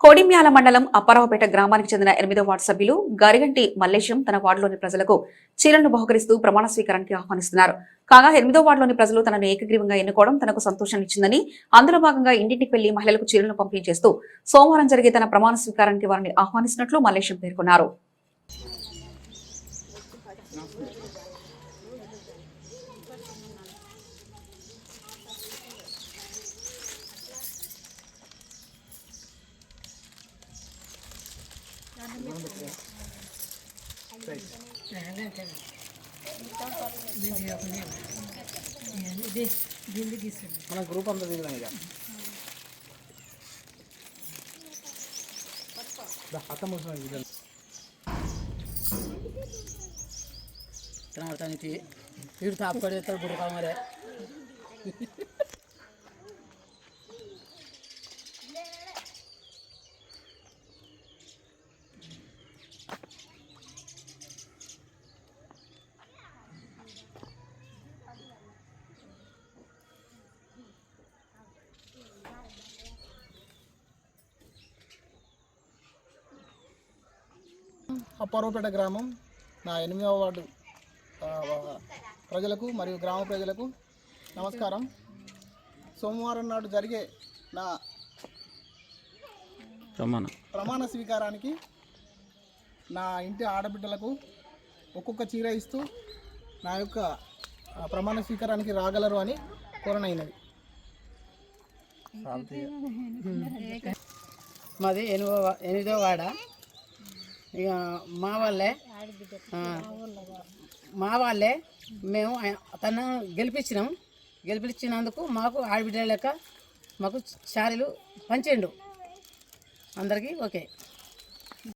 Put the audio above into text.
కోడిమ్యాల మండలం అప్పారావుపేట గ్రామానికి చెందిన ఎనిమిదో వార్డు సభ్యులు గరిగంటి మల్లేశం తన వార్డులోని ప్రజలకు చీరలను బహుకరిస్తూ ప్రమాణ స్వీకారానికి ఆహ్వానిస్తున్నారు. కాగా ఎనిమిదో వార్డులోని ప్రజలు తనను ఏకగ్రీవంగా ఎన్నుకోవడం తనకు సంతోషాన్నిచ్చిందని అందులో భాగంగా ఇంటింటికి వెళ్ళి మహిళలకు చీరలను పంపిణీ చేస్తూ సోమవారం జరిగే తన ప్రమాణ స్వీకారానికి వారిని ఆహ్వానిస్తున్నట్లు మల్లేశం పేర్కొన్నారు. మన గ్రూప్ అంతా దిగుదాం ఇక. దా, అత్త ముసిన దిగుదాం తినడానికి వీడు మరే. అప్పారావుపేట గ్రామం నా ఎనిమిదవ వార్డు ప్రజలకు మరియు గ్రామ ప్రజలకు నమస్కారం. సోమవారం నాడు జరిగే నా ప్రమాణ. ప్రమాణ స్వీకారానికి నా ఇంటి ఆడబిడ్డలకు ఒక్కొక్క చీర ఇస్తూ నా యొక్క ప్రమాణ స్వీకారానికి రాగలరు అని కోరనైనది. మాది ఎనిమిదో ఎనిమిదో వాడ. ఇక మా వాళ్ళే మా వాళ్ళే మేము తను గెలిపించినాం. గెలిపించినందుకు మాకు ఆడబిడ్డ లెక్క మాకు శారీలు పంచిండు. అందరికీ ఓకే.